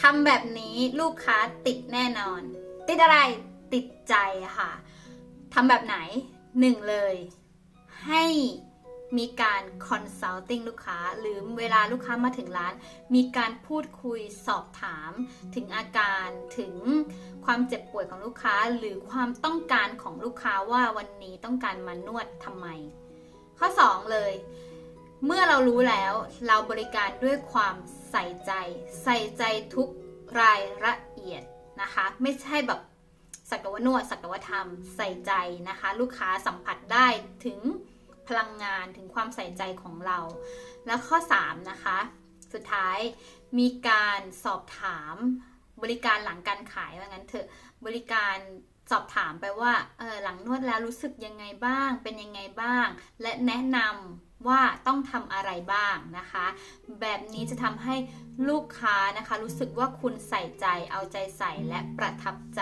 ทำแบบนี้ลูกค้าติดแน่นอน ติดอะไรติดใจค่ะทำแบบไหนหนึ่งเลย ให้มีการคอนซัลทิงลูกค้า หรือเวลาลูกค้ามาถึงร้าน มีการพูดคุยสอบถาม ถึงอาการถึงความเจ็บป่วยของลูกค้า หรือความต้องการของลูกค้าว่าวันนี้ต้องการมานวดทำไม ข้อ 2 เลย เมื่อเรารู้แล้วเราบริการด้วยความ ใส่ใจ ใส่ใจทุกรายละเอียดนะคะ ไม่ใช่แบบสักแต่ว่านวดสักแต่ว่าทำใส่ใจนะคะ ลูกค้าสัมผัสได้ถึงพลังงานถึงความใส่ใจของเรา แล้วข้อ 3 นะคะ สุดท้ายมีการสอบถามบริการหลังการขายว่างั้นเถอะบริการสอบถามไปว่าเออหลังนวดแล้วรู้สึกยังไงบ้าง เป็นยังไงบ้าง และแนะนำ ว่าต้องทำอะไรบ้างนะคะ แบบนี้จะทำให้ลูกค้านะคะ รู้สึกว่าคุณใส่ใจเอาใจใส่และประทับใจ